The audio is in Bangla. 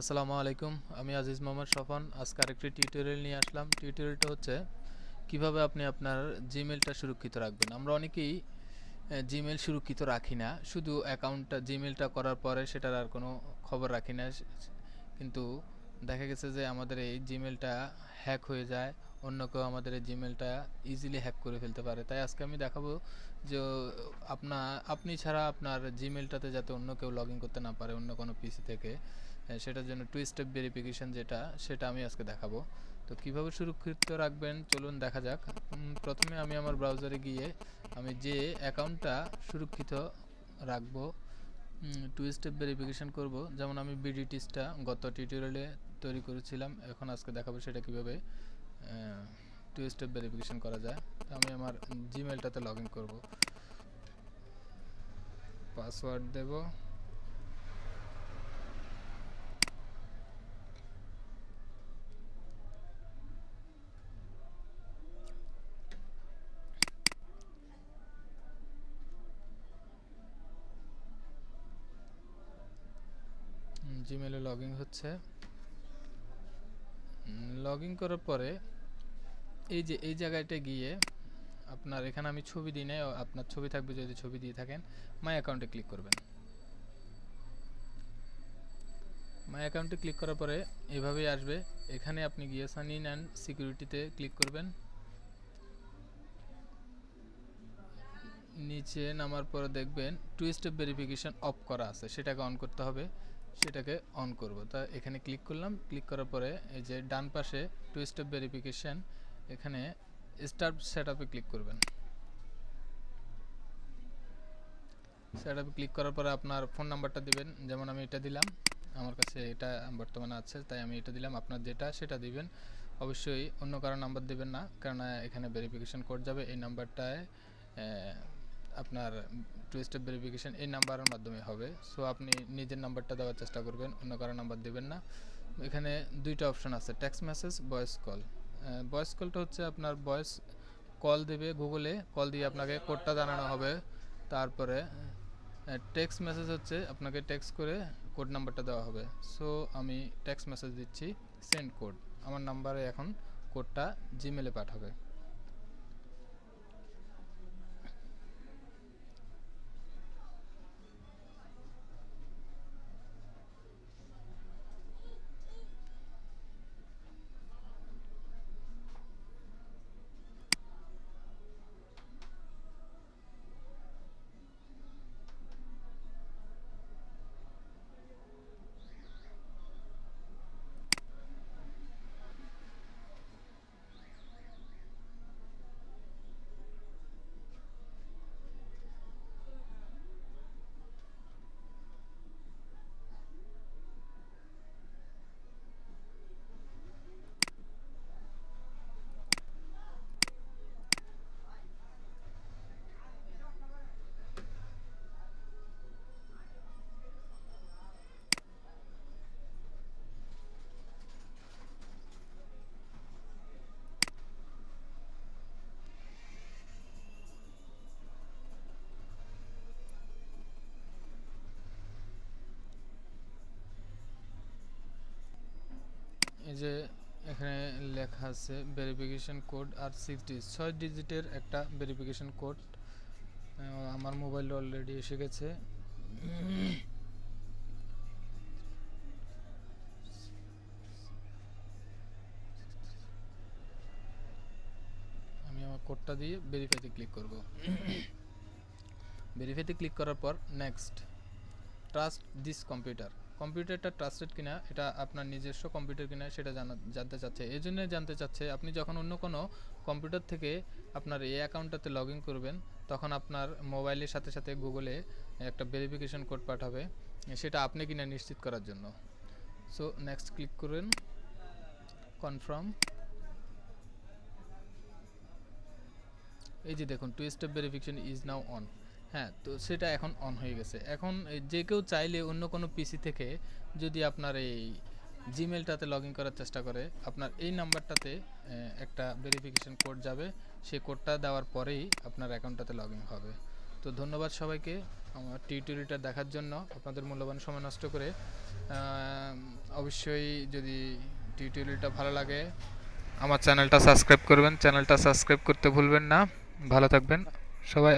আসসালামু আলাইকুম, আমি আজিজ মোহাম্মদ সফান আজকে আরেকটি টিউটোরিয়াল নিয়ে আসলাম। টিউটোরিয়ালটা হচ্ছে, কীভাবে আপনি আপনার জিমেলটা সুরক্ষিত রাখবেন। আমরা অনেকেই জিমেল সুরক্ষিত রাখি না। শুধু অ্যাকাউন্টটা জিমেলটা করার পরে সেটার আর কোনো খবর রাখি না। কিন্তু দেখা গেছে যে আমাদের এই জিমেলটা হ্যাক হয়ে যায়, অন্য কেউ আমাদের এই জিমেলটা ইজিলি হ্যাক করে ফেলতে পারে। তাই আজকে আমি দেখাবো যে আপনা, আপনি ছাড়া আপনার জিমেলটাতে যাতে অন্য কেউ লগ করতে না পারে, অন্য কোনো পিসি থেকে সেটার জন্য টু স্টেপ ভেরিফিকেশন যেটা, সেটা আমি আজকে দেখাবো। তো কীভাবে সুরক্ষিত রাখবেন? চলুন দেখা যাক। প্রথমে আমি আমার ব্রাউজারে গিয়ে আমি যে অ্যাকাউন্টটা সুরক্ষিত রাখব টু স্টেপ ভেরিফিকেশন করব। যেমন আমি বিডিটিসটা গত টিউটোরিয়ালে তৈরি করেছিলাম। এখন আজকে দেখাবো সেটা কীভাবে টু স্টেপ ভেরিফিকেশন করা যায়। তো আমি আমার জিমেলটাতে লগ ইন করব। পাসওয়ার্ড দেবো। জিমেলে লগ ইন হচ্ছে। লগ ইন করার পরে এই যে, এই জায়গাটা গিয়ে আপনার এখানে আমি ছবি দিই নাই, আপনার ছবি থাকবে যদি ছবি দিয়ে থাকেন মাই অ্যাকাউন্টে ক্লিক করবেন। মাই অ্যাকাউন্টে ক্লিক করার পরে এভাবেই আসবে। এখানে আপনি গিয়ে সান ইন অ্যান্ড সিকিউরিটিতে ক্লিক করবেন। নিচে নামার পরে দেখবেন টু স্টেপ ভেরিফিকেশন অফ করা আছে, সেটাকে অন করতে হবে। সেটাকে অন করব। তা এখানে ক্লিক করলাম। ক্লিক করার পরে এই যে ডান পাশে টু স্টেপ ভেরিফিকেশান এখানে স্টার্ট সেট আপে ক্লিক করবেন। সেট আপে ক্লিক করার পরে আপনার ফোন নাম্বারটা দিবেন। যেমন আমি এটা দিলাম, আমার কাছে এটা বর্তমানে আছে, তাই আমি এটা দিলাম। আপনার যেটা, সেটা দিবেন। অবশ্যই অন্য কারও নাম্বার দিবেন না কারণ এখানে ভেরিফিকেশন কোড যাবে। এই নাম্বারটায় আপনার টু স্টেপ ভেরিফিকেশন এই নাম্বারের মাধ্যমে হবে। সো আপনি নিজের নাম্বারটা দেওয়ার চেষ্টা করবেন, অন্য কারও নাম্বার দেবেন না। এখানে দুইটা অপশন আছে text message voice call voice কলটা হচ্ছে আপনার ভয়েস কল দেবে গুগলে কল দিয়ে আপনাকে কোডটা জানানো হবে। তারপরে টেক্সট মেসেজ হচ্ছে আপনাকে টেক্সট করে কোড নাম্বারটা দেওয়া হবে। সো আমি টেক্সট মেসেজ দিচ্ছি সেন্ড কোড আমার নাম্বারে এখন কোডটা জিমেলে পাঠাবে। এই যে এখানে লেখা আছে ভেরিফিকেশন কোড আর সিক্স ডিজিট ছয় ডিজিটের একটা ভেরিফিকেশন কোড আমার মোবাইলে অলরেডি এসে গেছে। আমি আমার কোডটা দিয়ে ভেরিফাইতে ক্লিক করব। ভেরিফাইতে ক্লিক করার পর নেক্সট ট্রাস্ট দিস কম্পিউটার কম্পিউটারটা ট্রাস্টেড কিনা, এটা আপনার নিজস্ব কম্পিউটার কিনা, সেটা জানা, জানতে চাচ্ছে। এই জন্য জানতে চাচ্ছে, আপনি যখন অন্য কোনো কম্পিউটার থেকে আপনার এই অ্যাকাউন্টটাতে লগ ইন করবেন, তখন আপনার মোবাইলের সাথে সাথে গুগলে একটা ভেরিফিকেশন কোড পাঠাবে, সেটা আপনি কিনা নিশ্চিত করার জন্য। সো নেক্সট ক্লিক করবেন কনফার্ম এই যে দেখুন two step verification is now on হ্যাঁ তো সেটা এখন অন হয়ে গেছে। এখন যে কেউ চাইলে অন্য কোনো পিসি থেকে যদি আপনার এই জিমেলটাতে লগ ইন করার চেষ্টা করে, আপনার এই নাম্বারটাতে একটা ভেরিফিকেশন কোড যাবে। সেই কোডটা দেওয়ার পরেই আপনার অ্যাকাউন্টটাতে লগ ইন হবে। তো ধন্যবাদ সবাইকে আমার টিউটোরিয়ালটা দেখার জন্য। আপনাদের মূল্যবান সময় নষ্ট করে অবশ্যই যদি টিউটোরিয়ালটা ভালো লাগে, আমার চ্যানেলটা সাবস্ক্রাইব করবেন। চ্যানেলটা সাবস্ক্রাইব করতে ভুলবেন না। ভালো থাকবেন। সবাই